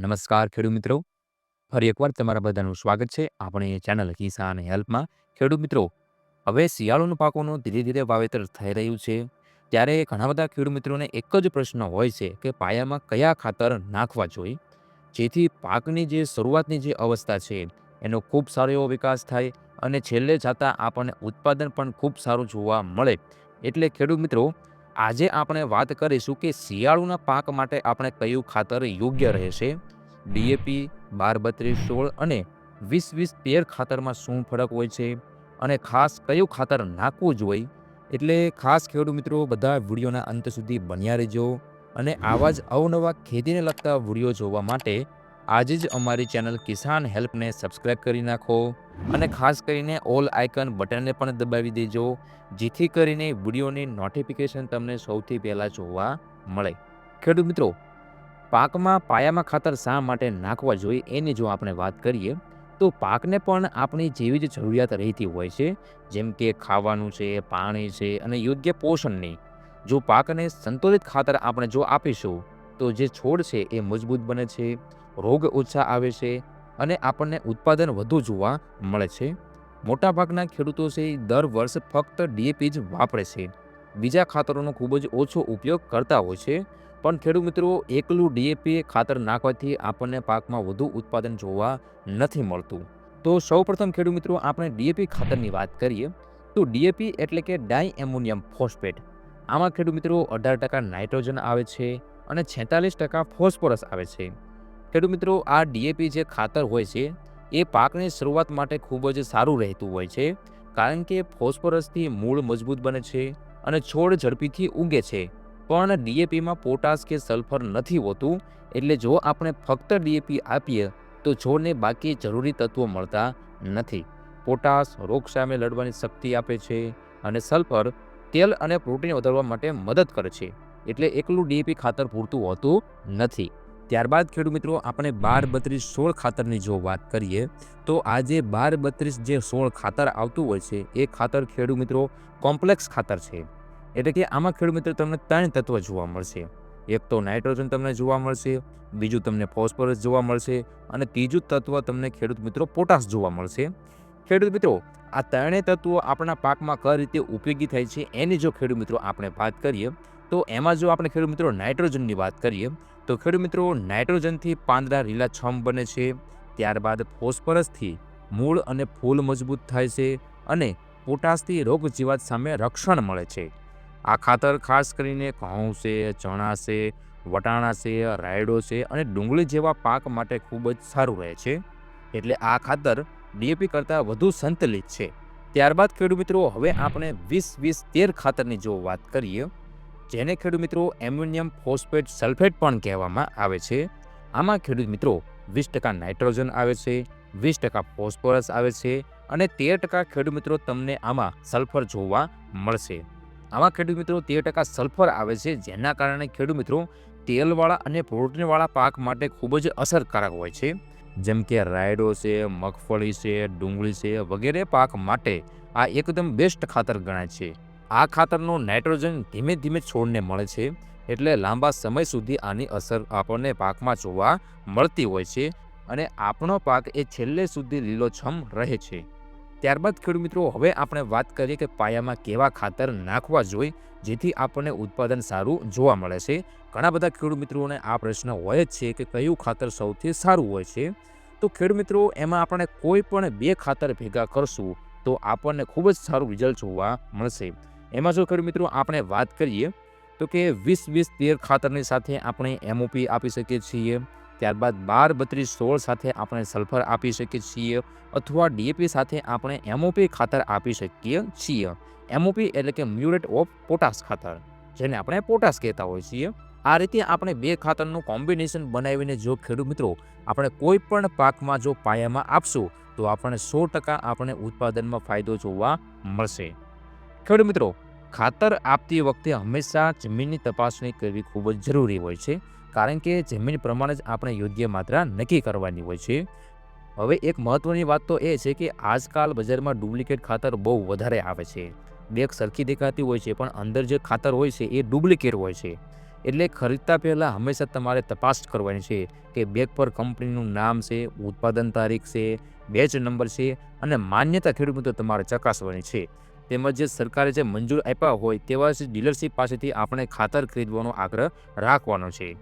નમસ્કાર ખેડૂત મિત્રો. ફરી એકવાર તમારા બધાનું સ્વાગત છે આપણી ચેનલ કિસાન હેલ્પમાં. ખેડૂત મિત્રો, હવે શિયાળુનું પાકોનું ધીરે ધીરે વાવેતર થઈ રહ્યું છે. ત્યારે ઘણા બધા ખેડૂત મિત્રોને એક જ પ્રશ્ન હોય છે કે પાયામાં કયા ખાતર નાખવા જોઈએ? જેથી પાકની જે શરૂઆતની જે અવસ્થા છે, એનો ખૂબ સારો એવો વિકાસ થાય અને છેલ્લે જતાં આપણને ઉત્પાદન પણ ખૂબ સારું જોવા મળે. એટલે ખેડૂત મિત્રો આજે આપણે વાત કરીશું કે શિયાળુના પાક માટે આપણે કયું ખાતર યોગ્ય રહેશે? ડીએપી બાર બત્રીસ સોળ અને વીસ વીસ તેર ખાતરમાં શું ફરક હોય છે? અને ખાસ કયું ખાતર નાખવું જોઈએ એટલે ખાસ ખેડૂત મિત્રો, બધા વિડીયોના અંત સુધી બન્યા રહેજો અને આવા જ અવનવા ખેતીને લગતા વીડિયો જોવા માટે આજે જ અમારી ચેનલ કિસાન હેલ્પને સબસ્ક્રાઇબ કરી નાખો. અને ખાસ કરીને ઓલ આઇકન બટનને પણ દબાવી દેજો, જેથી કરીને વિડીયોની નોટિફિકેશન તમને સૌથી પહેલાં જોવા મળે. ખેડૂત મિત્રો, પાકમાં પાયામાં ખાતર શા માટે નાખવા જોઈએ એની જો આપણે વાત કરીએ, તો પાકને પણ આપણી જેવી જ જરૂરિયાત રહેતી હોય છે, જેમ કે ખાવાનું છે, પાણી છે અને યોગ્ય પોષણની જો પાકને સંતુલિત ખાતર આપણે જો આપીશું, તો જે છોડ છે એ મજબૂત બને છે, રોગ ઓછા આવે છે અને આપણને ઉત્પાદન વધુ જોવા મળે છે. મોટાભાગના ખેડૂતો છે દર વર્ષ ફક્ત ડીએપી જ વાપરે છે. બીજા ખાતરોનો ખૂબ જ ઓછો ઉપયોગ કરતા હોય છે. પણ ખેડૂત મિત્રો, એકલું ડીએપી ખાતર નાખવાથી આપણને પાકમાં વધુ ઉત્પાદન જોવા નથી મળતું. તો સૌપ્રથમ ખેડૂત મિત્રો, આપણે ડીએપી ખાતરની વાત કરીએ. તો ડીએપી એટલે કે ડાય એમોનિયમ ફોસ્ફેટ. આમાં ખેડૂત મિત્રો, અઢાર ટકા નાઇટ્રોજન આવે છે અને છેતાલીસ ટકા ફોસ્ફરસ આવે છે. ખેડૂત મિત્રો, આ ડીએપી જે ખાતર હોય છે, એ પાકની શરૂઆત માટે ખૂબ જ સારું રહેતું હોય છે, કારણ કે ફોસ્ફરસથી મૂળ મજબૂત બને છે અને છોડ ઝડપીથી ઉગે છે. પણ ડીએપીમાં પોટાશ કે સલ્ફર નથી હોતું, એટલે જો આપણે ફક્ત ડીએપી આપીએ, તો છોડને બાકી જરૂરી તત્વો મળતા નથી. પોટાશ રોગ સામે લડવાની શક્તિ આપે છે અને સલ્ફર તેલ અને પ્રોટીન વધારવા માટે મદદ કરે છે, એટલે એકલું ડીએપી ખાતર પૂરતું હોતું નથી. ત્યારબાદ ખેડૂત મિત્રો, આપણે બાર બત્રીસ સોળ ખાતરની જો વાત કરીએ, તો આજે બાર બત્રીસ જે સોળ ખાતર આવતું હોય છે, એ ખાતર ખેડૂત મિત્રો કોમ્પ્લેક્સ ખાતર છે. એટલે કે આમાં ખેડૂત મિત્રો તમને ત્રણ તત્વ જોવા મળશે. એક તો નાઇટ્રોજન તમને જોવા મળશે, બીજું તમને ફોસ્ફરસ જોવા મળશે, અને ત્રીજું તત્વ તમને ખેડૂત મિત્રો પોટાશ જોવા મળશે. ખેડૂત મિત્રો, આ ત્રણેય તત્વો આપણા પાકમાં કઈ રીતે ઉપયોગી થાય છે, એની જો ખેડૂત મિત્રો આપણે વાત કરીએ, તો એમાં જો આપણે ખેડૂત મિત્રો નાઇટ્રોજનની વાત કરીએ તો ખેડૂત મિત્રો, નાઇટ્રોજનથી પાંદડા લીલાછમ બને છે. ત્યારબાદ ફોસ્ફરસથી મૂળ અને ફૂલ મજબૂત થાય છે અને પોટાશથી રોગ જીવાત સામે રક્ષણ મળે છે. આ ખાતર ખાસ કરીને ઘઉં છે, ચણા છે, વટાણા છે, રાયડો છે અને ડુંગળી જેવા પાક માટે ખૂબ જ સારું રહે છે. એટલે આ ખાતર ડીએપી કરતાં વધુ સંતુલિત છે. ત્યારબાદ ખેડૂત મિત્રો, હવે આપણે વીસ વીસ તેર ખાતરની જો વાત કરીએ જેને ખેડૂત મિત્રો એમ્યુનિયમ ફોસ્ફેટ સલ્ફેટ પણ કહેવામાં આવે છે. આમાં ખેડૂત મિત્રો વીસ ટકા નાઇટ્રોજન આવે છે, વીસ ટકા ફોસ્ફરસ આવે છે અને તેર ટકા ખેડૂત મિત્રો તમને આમાં સલ્ફર જોવા મળશે. આમાં ખેડૂત મિત્રો તેર ટકા સલ્ફર આવે છે, જેના કારણે ખેડૂત મિત્રો તેલવાળા અને પ્રોટીનવાળા પાક માટે ખૂબ જ અસરકારક હોય છે. જેમ કે રાયડો છે, મગફળી છે, ડુંગળી છે વગેરે પાક માટે આ એકદમ બેસ્ટ ખાતર ગણાય છે. આ ખાતરનું નાઇટ્રોજન ધીમે ધીમે છોડને મળે છે એટલે લાંબા સમય સુધી આની અસર આપણને પાકમાં જોવા મળતી હોય છે અને આપણો પાક એ છેલ્લે સુધી લીલોછમ રહે છે. ત્યારબાદ ખેડૂત મિત્રો, હવે આપણે વાત કરીએ કે પાયામાં કેવા ખાતર નાખવા જોઈએ જેથી આપણને ઉત્પાદન સારું જોવા મળે છે. ઘણા બધા ખેડૂત મિત્રોને આ પ્રશ્ન હોય જ છે કે કયું ખાતર સૌથી સારું હોય છે? તો ખેડૂત મિત્રો, એમાં આપણે કોઈ પણ બે ખાતર ભેગા કરશું તો આપણને ખૂબ જ સારું રિઝલ્ટ જોવા મળશે. એમાં જો ખેડૂત મિત્રો આપણે વાત કરીએ, તો કે વીસ વીસ તેર ખાતરની સાથે આપણે એમઓપી આપી શકીએ છીએ, ત્યારબાદ બાર બત્રીસ સોળ સાથે આપણે સલ્ફર આપી શકીએ છીએ, અથવા ડીએપી સાથે આપણે એમઓપી ખાતર આપી શકીએ છીએ. એમઓપી એટલે કે મ્યુરેટ ઓફ પોટાશ ખાતર, જેને આપણે પોટાશ કહેતા હોઈએ છીએ. આ રીતે આપણે બે ખાતરનું કોમ્બિનેશન બનાવીને જો ખેડૂત મિત્રો આપણે કોઈ પણ પાકમાં જો પાયામાં આપશું, તો આપણને સો ટકા આપણે ઉત્પાદનમાં ફાયદો જોવા મળશે. ખેડૂત મિત્રો, ખાતર આપતી વખતે હંમેશા જમીનની તપાસણી કરવી ખૂબ જ જરૂરી હોય છે, કારણ કે જમીન પ્રમાણે જ આપણે યોગ્ય માત્રા નક્કી કરવાની હોય છે. હવે એક મહત્વની વાત તો એ છે કે આજકાલ બજારમાં ડુપ્લિકેટ ખાતર બહુ વધારે આવે છે. બેગ સરખી દેખાતી હોય છે, પણ અંદર જે ખાતર હોય છે એ ડુપ્લિકેટ હોય છે. એટલે ખરીદતા પહેલાં હંમેશા તમારે તપાસ કરવાની છે કે બેગ પર કંપનીનું નામ છે, ઉત્પાદન તારીખ છે, બેચ નંબર છે અને માન્યતા ખેડૂત મિત્રો તમારે ચકાસવાની છે. તેમજ જે સરકારે જે મંજૂર આપ્યા હોય તેવા જ ડીલરશીપ પાસેથી આપણે ખાતર ખરીદવાનો આગ્રહ રાખવાનો છે.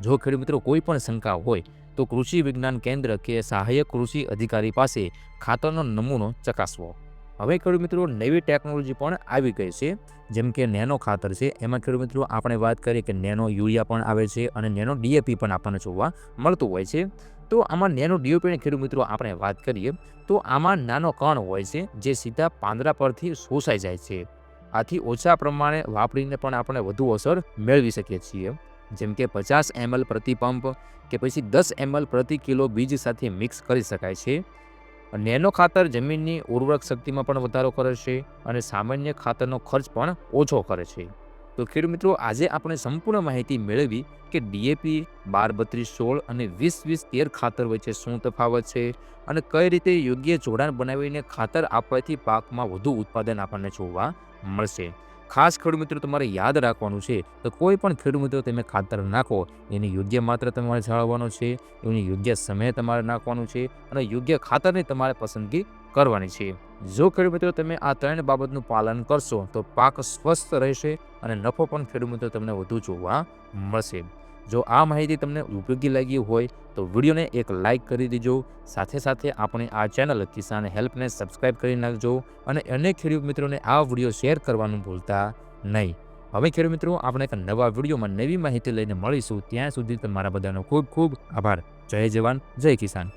જો ખેડૂત મિત્રો કોઈ પણ શંકા હોય, તો કૃષિ વિજ્ઞાન કેન્દ્ર કે સહાયક કૃષિ અધિકારી પાસે ખાતરનો નમૂનો ચકાસવો. હવે ખેડૂત મિત્રો, નવી ટેકનોલોજી પણ આવી ગઈ છે, જેમ કે નેનો ખાતર છે. એમાં ખેડૂત મિત્રો, આપણે વાત કરીએ કે નેનો યુરિયા પણ આવે છે અને નેનો ડીએપી પણ આપણને જોવા મળતું હોય છે. તો આમાં નેનો ડીઓપીની ખેડૂત મિત્રો આપણે વાત કરીએ, તો આમાં નાનો કણ હોય છે, જે સીધા પાંદડા પરથી શોષાઈ જાય છે. આથી ઓછા પ્રમાણે વાપરીને પણ આપણે વધુ અસર મેળવી શકીએ છીએ. જેમ કે પચાસ એમએલ પ્રતિ પંપ કે પછી દસ એમએલ પ્રતિ કિલો બીજ સાથે મિક્સ કરી શકાય છે. નેનો ખાતર જમીનની ઉર્વરક શક્તિમાં પણ વધારો કરે છે અને સામાન્ય ખાતરનો ખર્ચ પણ ઓછો કરે છે. તો ખેડૂત મિત્રો, આજે આપણે સંપૂર્ણ માહિતી મેળવી કે ડીએપી બાર બત્રીસ સોળ અને વીસ વીસ તેર ખાતર વચ્ચે શું તફાવત છે અને કઈ રીતે યોગ્ય જોડાણ બનાવીને ખાતર આપવાથી પાકમાં વધુ ઉત્પાદન આપણને જોવા મળશે. ખાસ ખેડૂત મિત્રો, તમારે યાદ રાખવાનું છે તો કોઈ પણ ખેડૂત મિત્રો, તમે ખાતર નાખો, એની યોગ્ય માત્રા તમારે જાળવવાનો છે, એની યોગ્ય સમયે તમારે નાખવાનું છે અને યોગ્ય ખાતરની તમારે પસંદગી કરવાની છે. જો ખેડૂત મિત્રો તમે આ ત્રણ બાબતનું પાલન કરશો, તો પાક સ્વસ્થ રહેશે અને નફો પણ ખેડૂત મિત્રો તમને વધુ જોવા મળશે. જો આ માહિતી તમને ઉપયોગી લાગી હોય, તો વિડીયોને એક લાઇક કરી દેજો. સાથે સાથે આપણે આ ચેનલ કિસાન હેલ્પને સબસ્ક્રાઇબ કરી નાખજો અને અનેક ખેડૂત મિત્રોને આ વીડિયો શેર કરવાનું ભૂલતા નહીં. હવે ખેડૂત મિત્રો, આપણે એક નવા વિડીયોમાં નવી માહિતી લઈને મળીશું. ત્યાં સુધી તમારા બધાનો ખૂબ ખૂબ આભાર. જય જવાન, જય કિસાન.